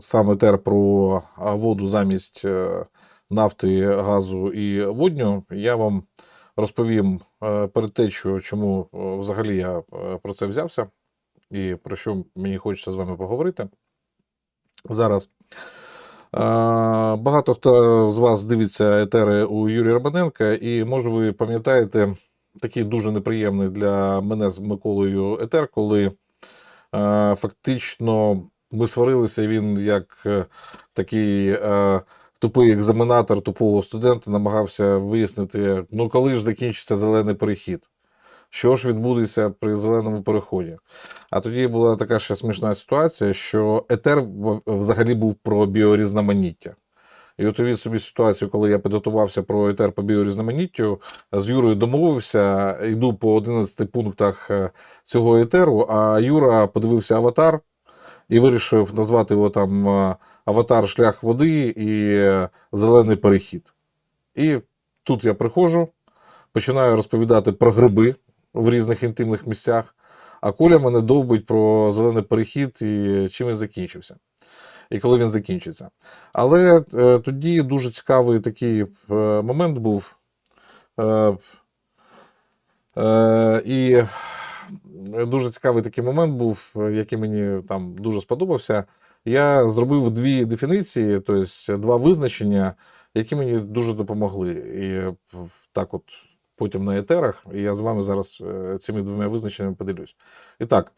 сам етер про воду замість е, нафти, газу і водню, я вам розповім е, перед течою, чому е, взагалі я про це взявся і про що мені хочеться з вами поговорити. Зараз Багато хто з вас дивиться етери у Юрія Романенка, і може ви пам'ятаєте такий дуже неприємний для мене з Миколою етер, коли фактично ми сварилися, він як е, такий е, тупий екзаменатор тупого студента намагався вияснити, ну коли ж закінчиться зелений перехід. Що ж відбудеться при зеленому переході? А тоді була така ще смішна ситуація, що етер взагалі був про біорізноманіття. І от уявіть собі ситуацію, коли я підготувався про етер по біорізноманіттю, з Юрою домовився, йду по 11 пунктах е, цього етеру, а Юра подивився аватар і вирішив назвати його там е, Аватар шлях води і е, Зелений перехід. І тут я приходжу, починаю розповідати про гриби в різних інтимних місцях, а Коля мене довбить про зелений перехід і чим він закінчився. І коли він закінчиться. Але е, тоді дуже цікавий такий е, момент був. Е, е, і дуже цікавий такий момент був, е, який мені там дуже сподобався. Я зробив дві дефініції, тобто два визначення, які мені дуже допомогли. І так, от потім на етерах, і я з вами зараз е, цими двома визначеннями поділюсь. І так,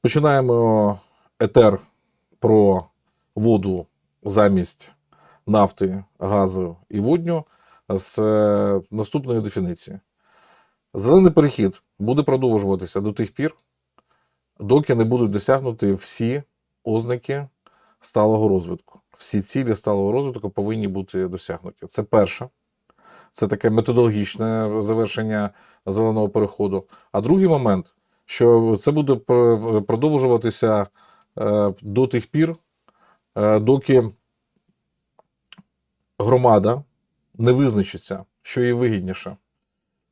починаємо етер про воду замість нафти, газу і водню з е, наступної дефініції. Зелений перехід буде продовжуватися до тих пір, доки не будуть досягнуті всі ознаки сталого розвитку. Всі цілі сталого розвитку повинні бути досягнуті. Це перше. Це таке методологічне завершення зеленого переходу. А другий момент, що це буде продовжуватися е, до тих пір, е, доки громада не визначиться, що їй вигідніше,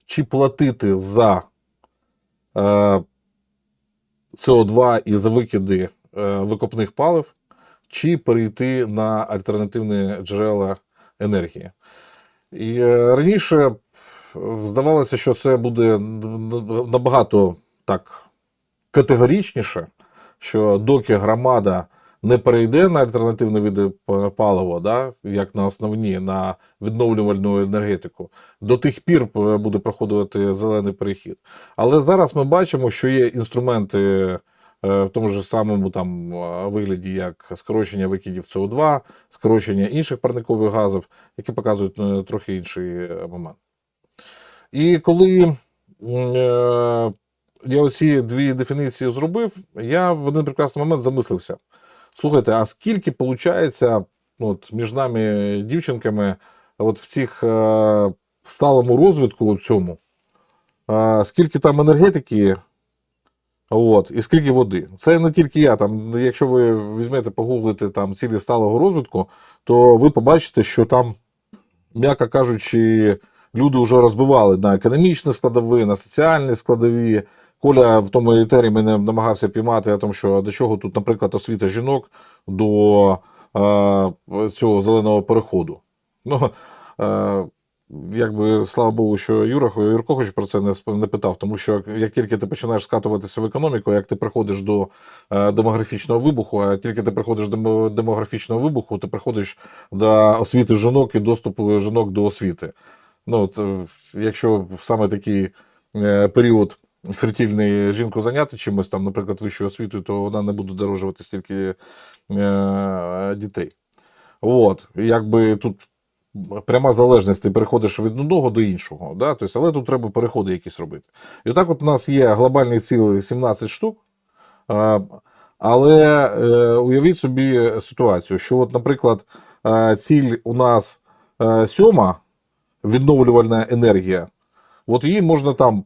чи платити за е, СО2 і за викиди е, викопних палив, чи перейти на альтернативні джерела енергії. І е, раніше здавалося, що це буде набагато так категоричніше, що доки громада не перейде на альтернативні види палива, да, як на основні, на відновлювальну енергетику, до тих пір буде проходити зелений перехід. Але зараз ми бачимо, що є інструменти е, в тому ж самому там е, вигляді, як скорочення викидів СО2, скорочення інших парникових газів, які показують е, трохи інший момент. І коли я оці дві дефініції зробив, я в один прекрасний момент замислився. Слухайте, а скільки виходить от, між нами дівчинками от в цих е, сталому розвитку цьому, е, скільки там енергетики, от, і скільки води. Це не тільки я. Там, якщо ви візьмете, погуглите там цілі сталого розвитку, то ви побачите, що там, м'яко кажучи, люди вже розбивали на економічні складові, на соціальні складові. Коля в тому етері мене намагався піймати, о тому, що до чого тут, наприклад, освіта жінок до е, цього зеленого переходу. Ну, е, якби слава Богу, що Юра Юрко хоч про це не, питав, тому що як тільки ти починаєш скатуватися в економіку, як ти приходиш до е, демографічного вибуху, а тільки ти приходиш до демографічного вибуху, ти приходиш до освіти жінок і доступу жінок до освіти. Ну, якщо саме такий е, період фертильний жінку зайняти чимось, там, наприклад, вищою освітою, то вона не буде дорожувати стільки е, дітей. От, якби тут пряма залежність, ти переходиш від одного до іншого. Да? Тобто, але тут треба переходи якісь робити. І отак от у нас є глобальні цілі 17 штук. Е, Але уявіть собі ситуацію, що, от, наприклад, ціль у нас сьома відновлювальна енергія. От її можна там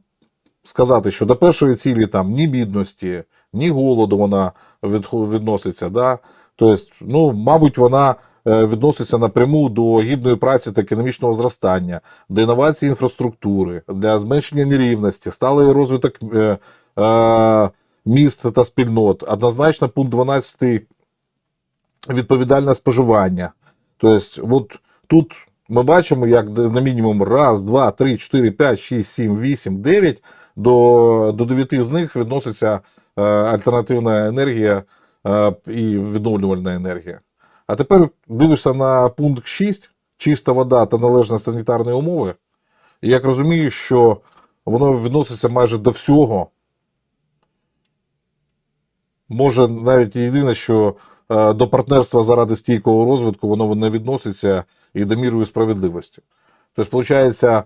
сказати, що до першої цілі там ні бідності, ні голоду вона відноситься. Да? Тобто, ну, мабуть, вона е, відноситься напряму до гідної праці та економічного зростання, до інновації інфраструктури, для зменшення нерівності, сталий розвиток е, е, міст та спільнот. Однозначно, пункт 12 відповідальне споживання. Тобто, от тут ми бачимо, як на мінімум раз, два, три, чотири, п'ять, шість, сім, вісім, дев'ять. До, до дев'яти з них відноситься е, альтернативна енергія е, і відновлювальна енергія. А тепер дивишся на пункт 6, чиста вода та належні санітарні умови. І як розумію, що воно відноситься майже до всього. Може, навіть єдине, що е, до партнерства заради стійкого розвитку воно не відноситься і до міру і справедливості. Тобто, виходить, е,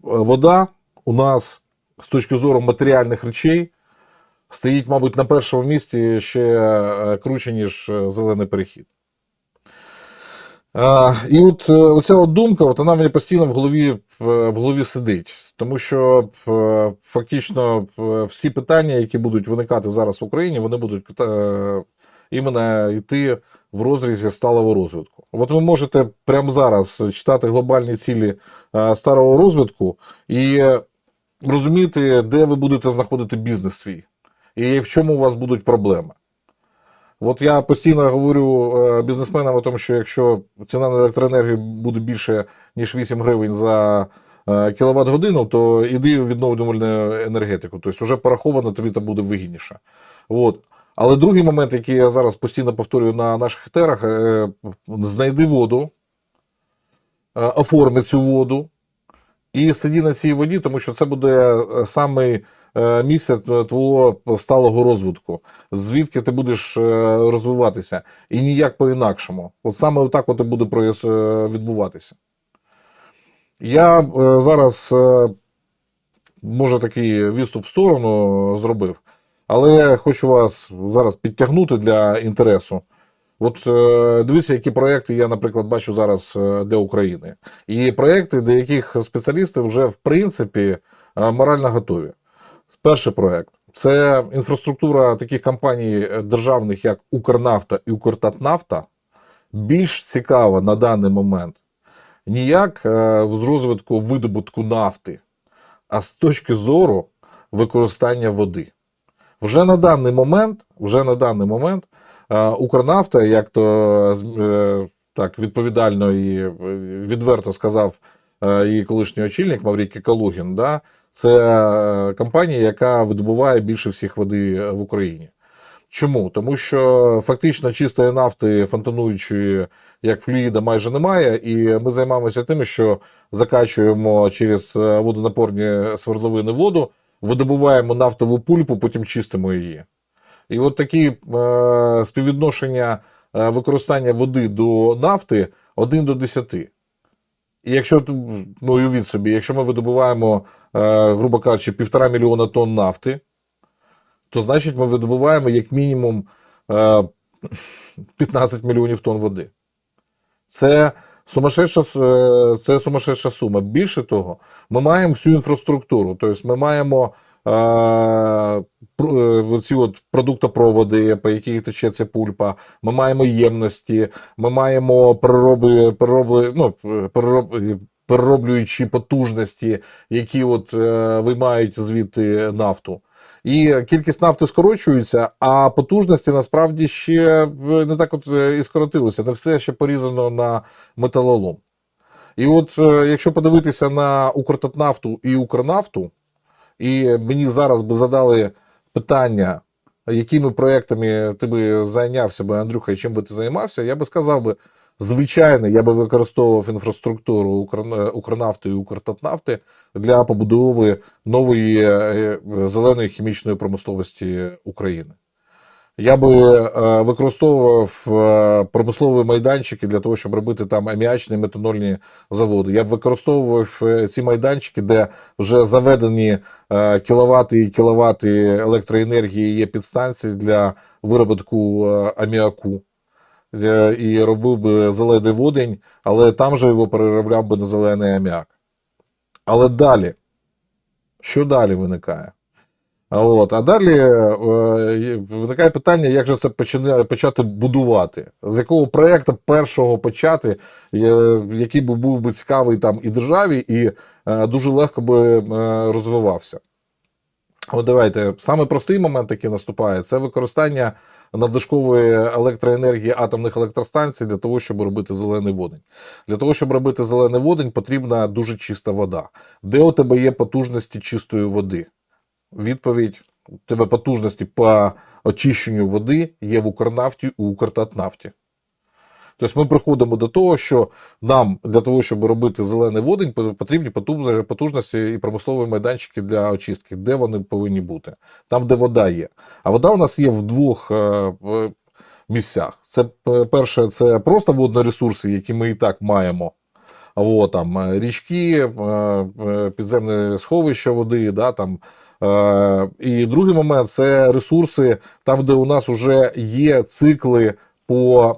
вода у нас з точки зору матеріальних речей стоїть, мабуть, на першому місці ще е, круче, ніж е, зелений перехід. І от оця от думка, от вона мені постійно в голові, в голові сидить. Тому що фактично всі питання, які будуть виникати зараз в Україні, вони будуть іменно йти в розрізі сталого розвитку. От ви можете прямо зараз читати глобальні цілі е, старого розвитку і е, розуміти, де ви будете знаходити бізнес свій, і в чому у вас будуть проблеми. От я постійно говорю е, бізнесменам о тому, що якщо ціна на електроенергію буде більше, ніж 8 гривень за кіловат годину, то іди в відновлювальну енергетику. Тобто вже пораховано, тобі там буде вигідніше. От. Але другий момент, який я зараз постійно повторюю на наших етерах, е, знайди воду, е, оформи цю воду і сиді на цій воді, тому що це буде е, самий місце твого сталого розвитку, звідки ти будеш розвиватися, і ніяк по-інакшому. От саме так от і буде відбуватися. Я зараз, може, такий відступ в сторону зробив, але я хочу вас зараз підтягнути для інтересу. От е, дивіться, які проекти я, наприклад, бачу зараз е, для України. І проекти, до яких спеціалісти вже в принципі е, морально готові. Перший проект це інфраструктура таких компаній державних, як Укрнафта і Укртатнафта, більш цікава на даний момент ніяк з розвитку видобутку нафти, а з точки зору використання води. Вже на даний момент, вже на даний момент е, Укрнафта, як то е, так відповідально і е, відверто сказав її колишній очільник Маврій Калугін, да, це компанія, яка видобуває більше всіх води в Україні. Чому? Тому що фактично чистої нафти, фонтануючої як флюїда, майже немає, і ми займаємося тим, що закачуємо через водонапорні свердловини воду, видобуваємо нафтову пульпу, потім чистимо її. І от такі е, співвідношення е, використання води до нафти 1 до 10. І якщо ну, уявіть собі, якщо ми видобуваємо, е, грубо кажучи, півтора мільйона тонн нафти, то значить ми видобуваємо як мінімум е, 15 мільйонів тонн води. Це сумасшедша, е, це сумасшедша сума. Більше того, ми маємо всю інфраструктуру. Тобто ми маємо е, е, ці от продуктопроводи, по яких тече ця пульпа, ми маємо ємності, ми маємо перероби, перероби, ну, перероб, перероблюючі потужності, які от, е, виймають звідти нафту. І кількість нафти скорочується, а потужності насправді ще е, не так от е, і скоротилися. Не все ще порізано на металолом. І от е, якщо подивитися на Укртатнафту і Укрнафту, і мені зараз би задали питання, якими проектами ти би зайнявся би, Андрюха, і чим би ти займався, я би сказав би, звичайно, я би використовував інфраструктуру е, Укрнафти і Укртатнафти для побудови нової е, зеленої хімічної промисловості України. Я би е, використовував е, промислові майданчики для того, щоб робити там аміачні метанольні заводи. Я б використовував е, ці майданчики, де вже заведені е, кіловати і кіловати електроенергії є підстанції для виробітку е, аміаку. Е, І робив би зелений водень, але там же його переробляв би на зелений аміак. Але далі, що далі виникає? От, а далі е, виникає питання, як же це почати будувати, з якого проєкту першого почати, е, який би був би цікавий там і державі, і е, дуже легко би е, розвивався. От давайте, саме простий момент, який наступає, це використання надлишкової електроенергії атомних електростанцій для того, щоб робити зелений водень. Для того, щоб робити зелений водень, потрібна дуже чиста вода. Де у тебе є потужності чистої води? Відповідь: у тебе потужності по очищенню води є в Укрнафті у Укртатнафті. Тобто ми приходимо до того, що нам для того, щоб робити зелений водень, потрібні потужності і промислові майданчики для очистки. Де вони повинні бути? Там, де вода є. А вода у нас є в двох е, місцях. Це е, перше, це просто водні ресурси, які ми і так маємо. От, там, е, річки, підземне сховище води, да, там. І другий момент це ресурси, там, де у нас вже є цикли по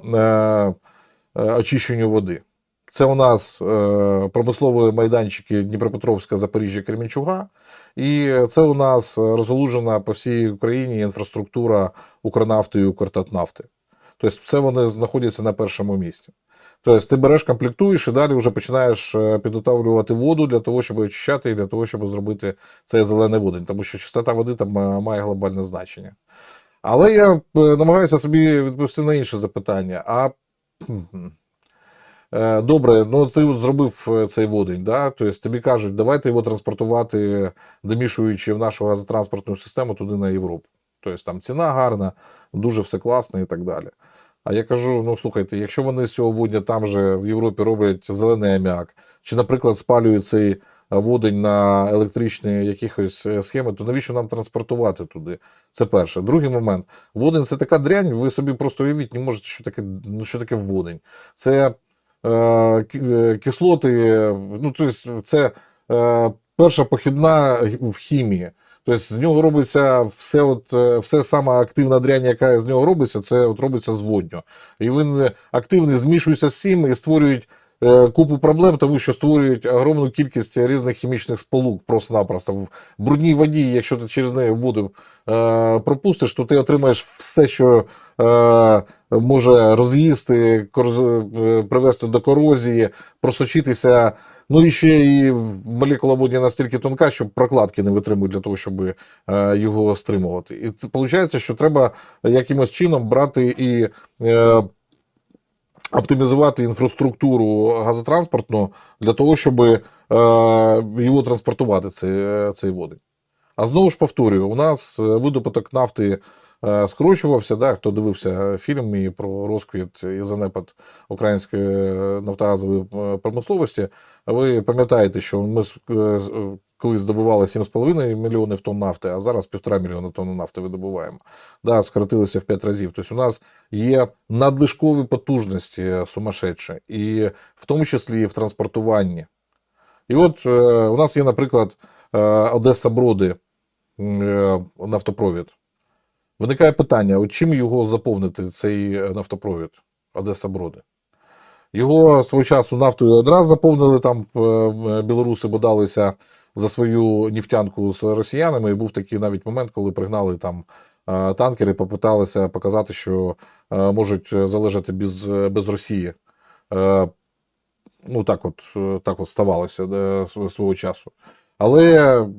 очищенню води. Це у нас е, промислові майданчики Дніпропетровська, Запоріжжя, Кременчуга. І це у нас розгалужена по всій Україні інфраструктура Укрнафти і Укртатнафти. Тобто, це вони знаходяться на першому місці. Тобто, ти береш, комплектуєш і далі вже починаєш е, підготовлювати воду для того, щоб очищати і для того, щоб зробити цей зелений водень, тому що чистота води там е, має глобальне значення. Але я е, намагаюся собі відповісти на інше запитання. А е, добре, ну ти зробив е, цей водень, да? тобто тобі кажуть, давайте його транспортувати, домішуючи в нашу газотранспортну систему туди на Європу. Тобто там ціна гарна, дуже все класно і так далі. А я кажу: ну слухайте, якщо вони з цього водня там же в Європі роблять зелений аміак, чи, наприклад, спалюють цей е, водень на електричні якихось е, схеми, то навіщо нам транспортувати туди? Це перше. Другий момент. Водень це така дрянь, ви собі просто уявіть, не можете, що таке, ну, що таке водень. Це е, е, кислоти, ну, тобто це е, перша похідна в хімії. Тобто з нього робиться все, от, е, все сама активна дрянь, яка з нього робиться, це от робиться з водню. І він активний змішується з цим і створюють купу проблем, тому що створюють огромну кількість різних хімічних сполук просто-напросто. В брудній воді, якщо ти через неї воду е, пропустиш, то ти отримаєш все, що е, може роз'їсти, е, привести до корозії, просочитися. Ну і ще і молекула водня настільки тонка, що прокладки не витримують для того, щоб е, його стримувати. І виходить, що треба якимось чином брати і е, оптимізувати інфраструктуру газотранспортну для того, щоб е, його транспортувати, цей, цей водень. А знову ж повторюю, у нас е, видобуток нафти е, скорочувався. Да? Хто дивився фільм і про розквіт і занепад української е, нафтогазової е, промисловості, ви пам'ятаєте, що ми колись здобували 7,5 мільйонів тонн нафти, а зараз 1,5 мільйона тонн нафти видобуваємо. Да, скоротилося в 5 разів. Тобто у нас є надлишкові потужності сумасшедші, і в тому числі і в транспортуванні. І от е, у нас є, наприклад, е, Одеса Броди е, нафтопровід. Виникає питання: от чим його заповнити, цей е, нафтопровід Одеса Броди? Його свого часу нафтою одразу заповнили там е, е, білоруси бодалися за свою нефтянку з росіянами. І був такий навіть момент, коли пригнали там е, танкери, попиталися показати, що е, можуть залежати без, без Росії. Е, Ну, так от, е, так от ставалося е, свого часу. Але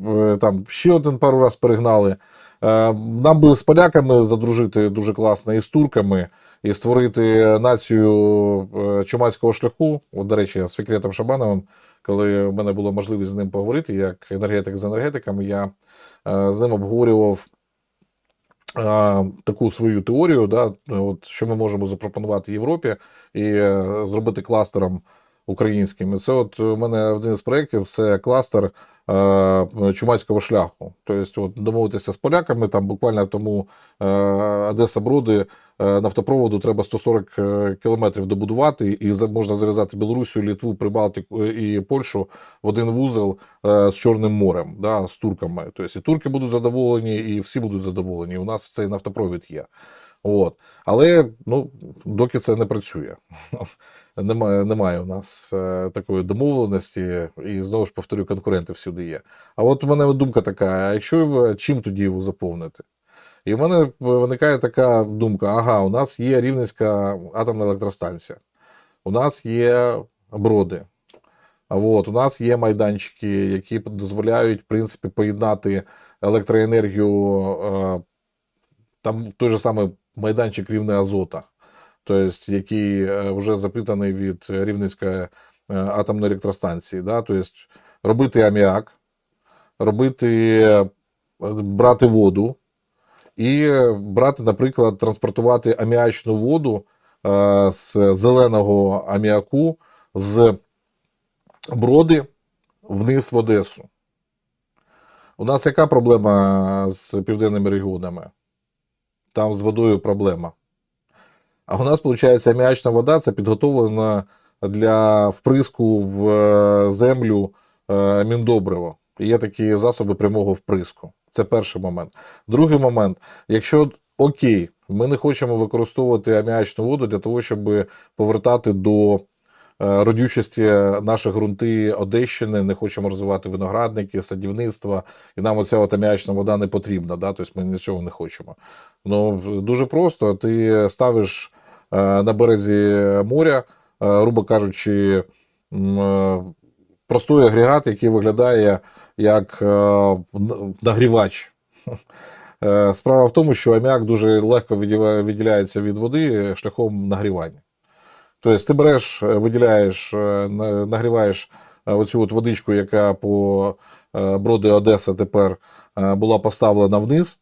е, там ще один пару раз перегнали. Е, Нам би з поляками задружити дуже класно і з турками, і створити націю е, чумацького шляху. От, до речі, з Фікретом Шабановим, коли в мене була можливість з ним поговорити, як енергетик з енергетиками, я е, з ним обговорював е, таку свою теорію, да, от, що ми можемо запропонувати Європі і е, зробити кластером українським. І це от у мене один із проєктів це кластер е, чумацького шляху. Тобто, от, домовитися з поляками, там буквально тому е, Одеса Броди е, нафтопроводу треба 140 е, кілометрів добудувати, і за- можна зав'язати Білорусію, Літву, Прибалтику і Польщу в один вузол е, з Чорним морем, да, з турками. Тобто і турки будуть задоволені, і всі будуть задоволені. У нас цей нафтопровід є. От. Але ну, доки це не працює. Немає, немає у нас е, такої домовленості, і знову ж повторю, конкуренти всюди є. А от у мене думка така: а якщо е, чим тоді його заповнити? І в мене виникає така думка: ага, у нас є Рівненська атомна електростанція, у нас є броди. От, у нас є майданчики, які дозволяють, в принципі, поєднати електроенергію. е, Там той же самий майданчик рівня азота, тобто, який е, вже запитаний від Рівненської е, атомної електростанції. Да? Тобто, робити аміак, робити, е, брати воду і брати, наприклад, транспортувати аміачну воду з зеленого аміаку з броди вниз в Одесу. У нас яка проблема з південними регіонами? Там з водою проблема. А у нас, виходить, аміачна вода це підготовлена для вприску в е, землю е, міндобриво. Є такі засоби прямого вприску. Це перший момент. Другий момент, якщо окей, ми не хочемо використовувати аміачну воду для того, щоб повертати до родючості наші ґрунти Одещини, не хочемо розвивати виноградники, садівництва, і нам оця от вода не потрібна, да? тобто ми нічого не хочемо. Ну, дуже просто, ти ставиш е, на березі моря, е, грубо кажучи, е, простий агрегат, який виглядає як е, нагрівач. Е, Справа в тому, що аміак дуже легко відділяється від води шляхом нагрівання. Тобто ти береш, е, виділяєш, е, нагріваєш оцю от водичку, яка по броди Одеса тепер була поставлена вниз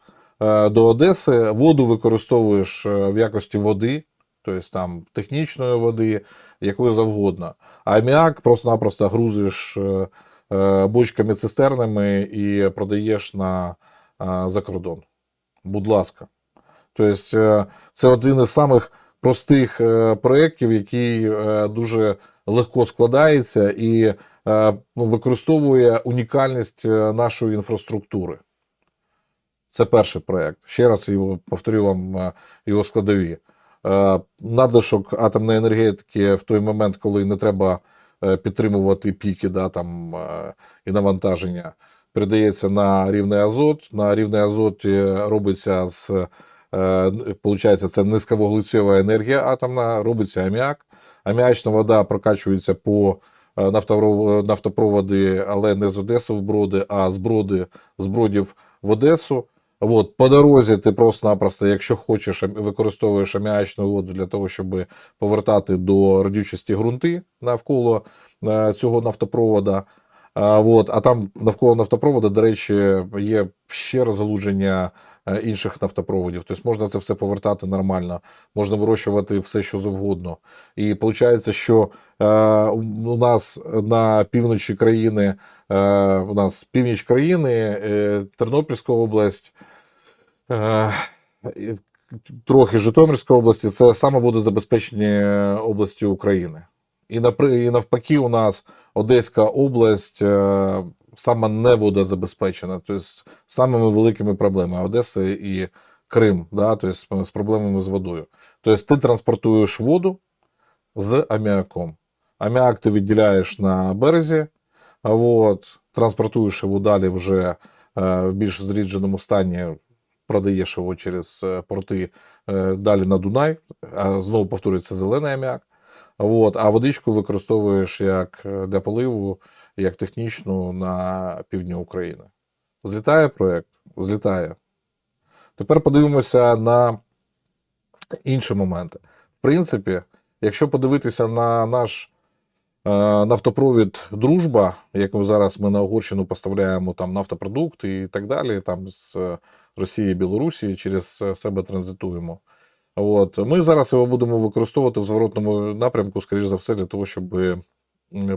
до Одеси. Воду використовуєш е, в якості води, тобто там технічної води, якої завгодно. А аміак просто-напросто грузиш е, е, бочками цистернами і продаєш на за кордон. Будь ласка. Тобто, це один із самих простих е, проєктів, який е, дуже легко складається і е, ну, використовує унікальність нашої інфраструктури. Це перший проєкт. Ще раз його повторю вам його складові. Надлишок атомної енергетики в той момент, коли не треба підтримувати піки да, там, і навантаження, передається на рівний азот. На рівний азот робиться з Получається, це низьковуглецева енергія атомна, робиться аміак. Аміачна вода прокачується по е, нафтопроводи, але не з Одеси в броди, а з броди, з бродів в Одесу. От, по дорозі ти просто-напросто, якщо хочеш, використовуєш аміачну воду для того, щоб повертати до родючості ґрунти навколо е, цього нафтопровода. От, а там навколо нафтопроводу, до речі, є ще розгалудження е, інших нафтопроводів. Тобто можна це все повертати нормально, можна вирощувати все, що завгодно. І виходить, що е, у нас на півночі країни, е, у нас північ країни, е, Тернопільська область, е, трохи Житомирська області це саме водозабезпечені області України. І, і навпаки, у нас Одеська область саме не водозабезпечена, тобто з самими великими проблемами Одеси і Крим, да, тобто з- проблемами з водою. Тобто ти транспортуєш воду з аміаком. Аміак ти відділяєш на березі, от, транспортуєш його далі вже е, в більш зрідженому стані, продаєш його через е, порти е, далі на Дунай, а знову повторюється зелений аміак. От, а водичку використовуєш як для поливу, як технічну на півдні України. Злітає проєкт? Злітає. Тепер подивимося на інші моменти. В принципі, якщо подивитися на наш е, нафтопровід Дружба, як зараз ми на Угорщину поставляємо там нафтопродукти і так далі, там з Росії і Білорусі через себе транзитуємо. От. Ми зараз його будемо використовувати в зворотному напрямку, скоріш за все, для того, щоб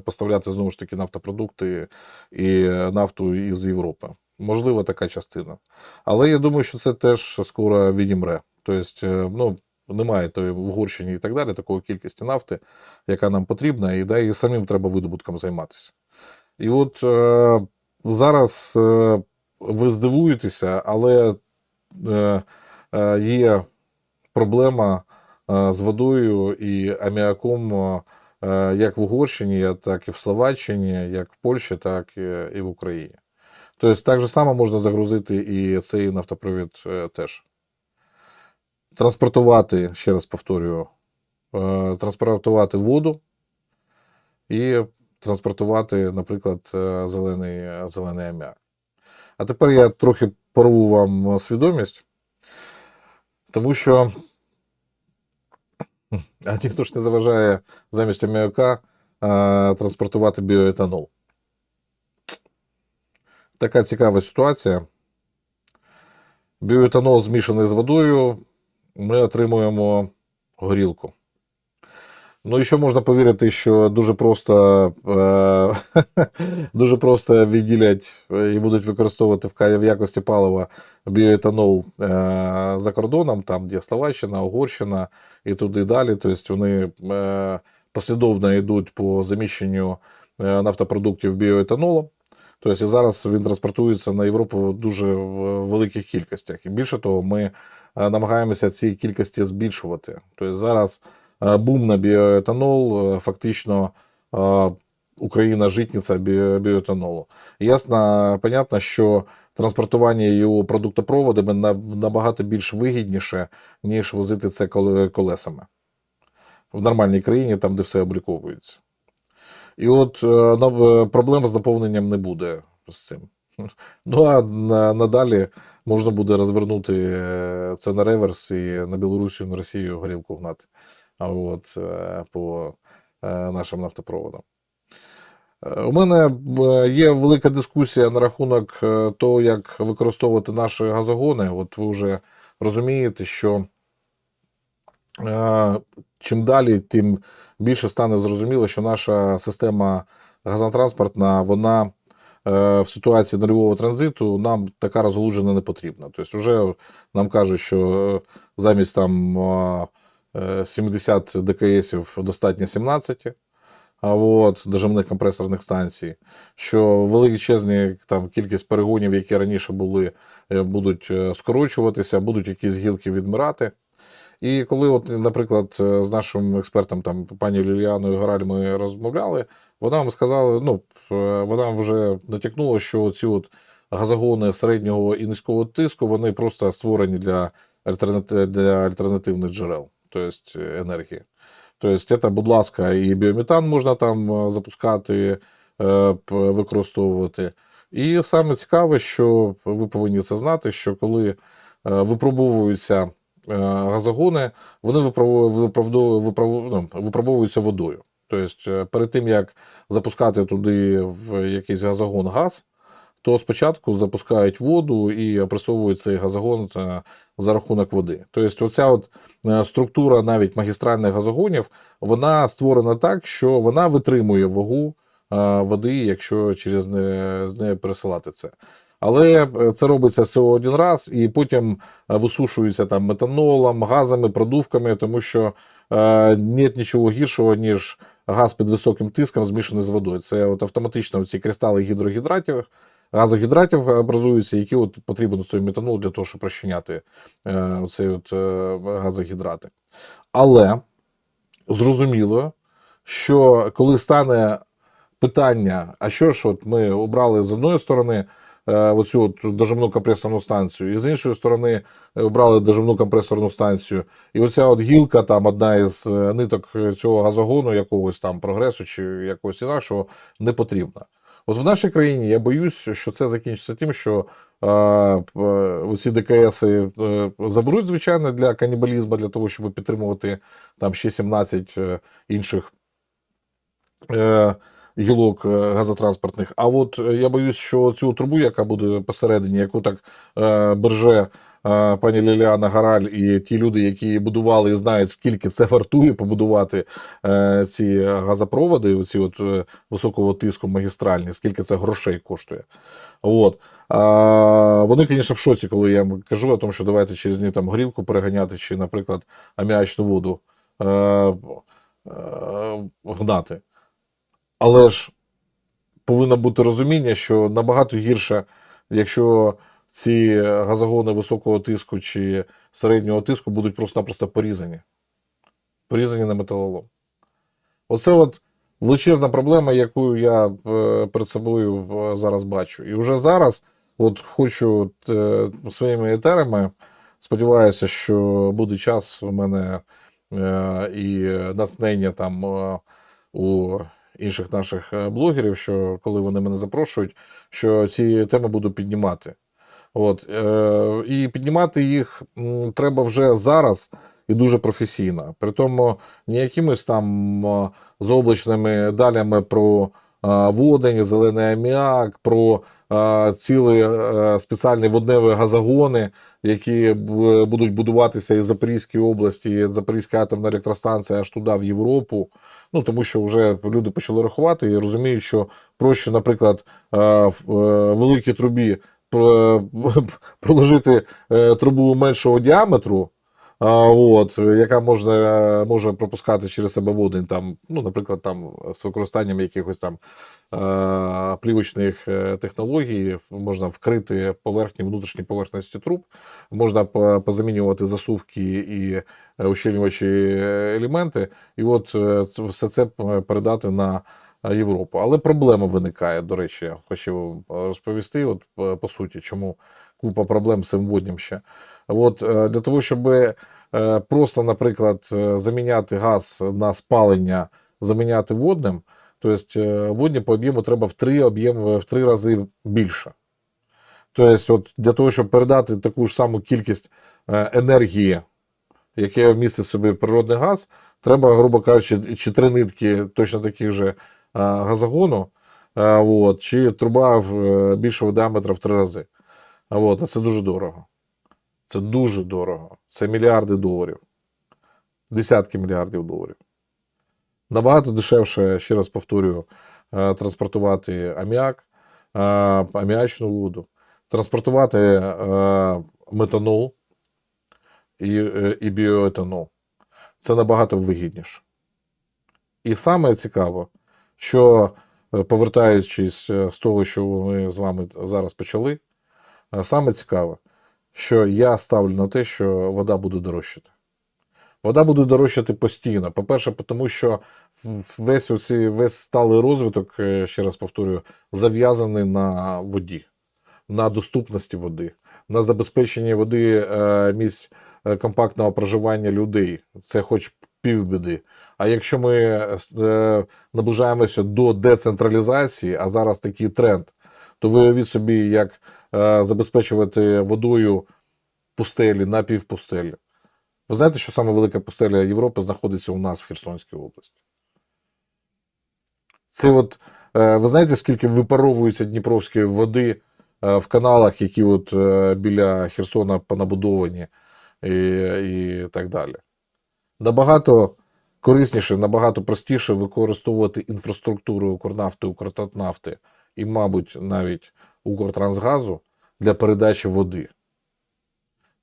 поставляти знову ж таки нафтопродукти і нафту із Європи. Можливо, така частина. Але я думаю, що це теж скоро відімре. Тобто, е, ну, немає тої в Угорщині і так далі, такої кількості нафти, яка нам потрібна, і, да, і самим треба видобутком займатися. І от е, зараз е, ви здивуєтеся, але е, е, є проблема е, з водою і аміаком е, як в Угорщині, так і в Словаччині, як в Польщі, так і в Україні. Тобто, так же само можна загрузити і цей нафтопровід е, теж. Транспортувати, ще раз повторюю, е, транспортувати воду і транспортувати, наприклад, е, зелений, зелений аміак. А тепер я трохи порву вам свідомість. Тому що а ніхто ж не заважає замість аміака транспортувати біоетанол. Така цікава ситуація. Біоетанол змішаний з водою, ми отримуємо горілку. Ну, і що можна повірити, що дуже просто, е, дуже просто відділять е, і будуть використовувати в якості палива біоетанол е, за кордоном, там, де Словаччина, Угорщина і туди далі. Тобто вони е, послідовно йдуть по заміщенню е, нафтопродуктів біоетанолом. Тобто зараз він транспортується на Європу в дуже великих кількостях. І більше того, ми е, намагаємося ці кількості збільшувати. Тобто зараз бум на біоетанол, е, фактично Україна житниця біоетанолу. Ясно, понятно, що транспортування його продуктопроводами набагато більш вигідніше, ніж возити це колесами. В нормальній країні, там, де все обліковується. І от е, е, проблем з наповненням не буде з цим. Ну а надалі можна буде розвернути це на реверс і на Білорусію, на Росію горілку гнати. От е, по е, нашим нафтопроводам. Е, У мене є велика дискусія на рахунок того, як використовувати наші газогони. От ви вже розумієте, що чим далі, тим більше стане зрозуміло, що наша система газотранспортна, вона в ситуації нульового транзиту нам така розгалужена не потрібна. Тобто, вже нам кажуть, що замість там 70 ДКСів достатньо 17 а от, дожимних компресорних станцій, що величезні там кількість перегонів, які раніше були, е, будуть е, скорочуватися, будуть якісь гілки відмирати. І коли, от, наприклад, е, з нашим експертом, там, пані Ліліаною Гораль, ми розмовляли, вона нам сказала, ну, е, вона вже натякнула, що ці от газогони середнього і низького тиску, вони просто створені для, альтернати... для альтернативних джерел, тобто е, енергії. Тобто, це, будь ласка, і біометан можна там е, запускати, е, використовувати. І саме цікаве, що ви повинні це знати, що коли випробовуються газогони, вони ну, випробовуються водою. Тобто, перед тим як запускати туди в якийсь газогон газ, то спочатку запускають воду і опресовують цей газогон е, за рахунок води. Тобто, оця от е, структура навіть магістральних газогонів, вона створена так, що вона витримує вагу е, води, якщо через не, з неї пересилати це. Але це робиться всього один раз, і потім висушується там метанолом, газами, продувками, тому що е, нет нічого гіршого, ніж газ під високим тиском змішаний з водою. Це от автоматично ці кристали гідрогідратів, газогідратів образуються, які от потрібен цей метанол для того, щоб розчиняти е, оцей от, е, газогідрати. Але зрозуміло, що коли стане питання, а що ж, от ми обрали з одної сторони е, оцю от дожимну компресорну станцію, і з іншої сторони обрали дожимну компресорну станцію, і оця от гілка, там одна із ниток цього газогону, якогось там прогресу чи якогось інакшого, не потрібна. От в нашій країні я боюсь, що це закінчиться тим, що е, оці ДКС е, заберуть, звичайно, для канібалізму, для того, щоб підтримувати там ще 17 е, інших гілок газотранспортних. А от я боюсь, що цю трубу, яка буде посередині, яку так берже пані Ліліана Гараль і ті люди, які будували і знають, скільки це вартує побудувати е, ці газопроводи, ці от е, високого тиску магістральні, скільки це грошей коштує. От. А, вони, звісно, в шоці, коли я кажу о тому, що давайте через них там горілку переганяти, чи, наприклад, аміачну воду е, е, гнати. Але ж повинно бути розуміння, що набагато гірше, якщо ці газогони високого тиску чи середнього тиску будуть просто-напросто порізані. Порізані на металолом. Оце от величезна проблема, яку я е, перед собою е, зараз бачу. І вже зараз, от хочу е, своїми етерами, сподіваюся, що буде час у мене е, і натхнення там е, у інших наших е, блогерів, що коли вони мене запрошують, що ці теми буду піднімати. От, е, і піднімати їх треба вже зараз і дуже професійно. При тому не якимось там е, заоблачними далями про водень, зелений аміак, про цілі е, спеціальні водневі газогони, які будуть будуватися із Запорізької області, і Запорізька атомна електростанція аж туди, в Європу. Ну тому що вже люди почали рахувати і розуміють, що проще, наприклад, е, в е, великій трубі проложити е, трубу меншого діаметру, от, яка можна, може пропускати через себе водень, там, ну, наприклад, там, з використанням якихось там е, плівочних е, технологій, можна вкрити поверхні, внутрішні поверхності труб, можна позамінювати засувки і ущільнювачі елементи, і от все це передати на Європу. Але проблема виникає, до речі, я хочу вам розповісти, от, е, по суті, чому купа проблем з цим воднім ще. От, е, для того, щоб е, просто, наприклад, е, заміняти газ на спалення, заміняти водним, тобто е, водні по об'єму треба в три, об'єм, в три рази більше. Тобто, от для того, щоб передати таку ж саму кількість е, енергії, яке містить в собі природний газ, треба, грубо кажучи, чи три нитки точно таких же е, газогону, е, от, чи труба е, більшого діаметра в три рази. От, а це дуже дорого. Це дуже дорого. Це мільярди доларів. Десятки мільярдів доларів. Набагато дешевше, ще раз повторюю, е, транспортувати аміак, е, аміачну воду, транспортувати е, метанол і, е, і біоетанол. Це набагато вигідніше. І саме цікаво, що е, повертаючись е, з того, що ми з вами зараз почали, е, саме цікаве, що я ставлю на те, що вода буде дорожчати. Вода буде дорожчати постійно. По-перше, тому що весь, оці, весь сталий розвиток, ще раз повторюю, зав'язаний на воді, на доступності води, на забезпеченні води місць компактного проживання людей. Це хоч півбіди. А якщо ми е, наближаємося до децентралізації, а зараз такий тренд, то виявіть собі, як е, забезпечувати водою пустелі, напівпустелі. Ви знаєте, що саме велика пустеля Європи знаходиться у нас в Херсонській області? Це от, е, ви знаєте, скільки випаровується Дніпровської води е, в каналах, які от е, біля Херсона понабудовані і, і так далі. Набагато корисніше, набагато простіше використовувати інфраструктуру Укрнафти, Укртатнафти і, мабуть, навіть Укртрансгазу для передачі води.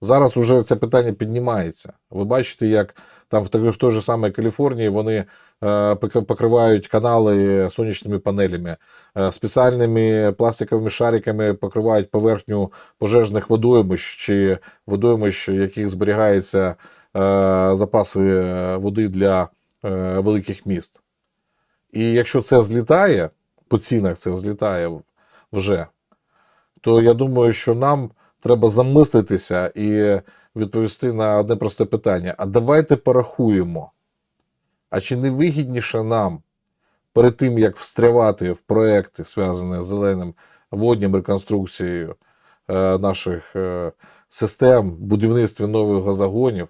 Зараз уже це питання піднімається. Ви бачите, як там в той, же самій Каліфорнії вони е, покривають канали сонячними панелями, е, спеціальними пластиковими шариками покривають поверхню пожежних водоймищ чи водоймищ, яких зберігаються е, запаси е, води для е, великих міст. І якщо це злітає, по цінах це злітає вже, то я думаю, що нам треба замислитися і відповісти на одне просте питання: а давайте порахуємо. А чи не вигідніше нам перед тим, як встрявати в проекти, зв'язані з зеленим воднім реконструкцією е, наших е, систем, будівництві нових газогонів,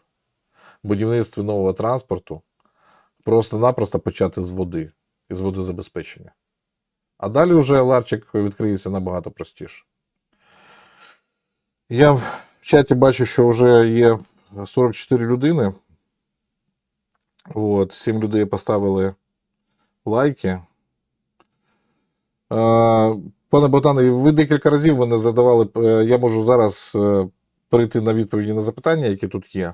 будівництві нового транспорту, просто-напросто почати з води і з водозабезпечення. А далі вже ларчик відкриється набагато простіше. Я в чаті бачу, що вже є 44 людини. От, 7 людей поставили лайки. Е, Пане Богдане, ви декілька разів мене задавали. е, Я можу зараз е, перейти на відповіді на запитання, які тут є.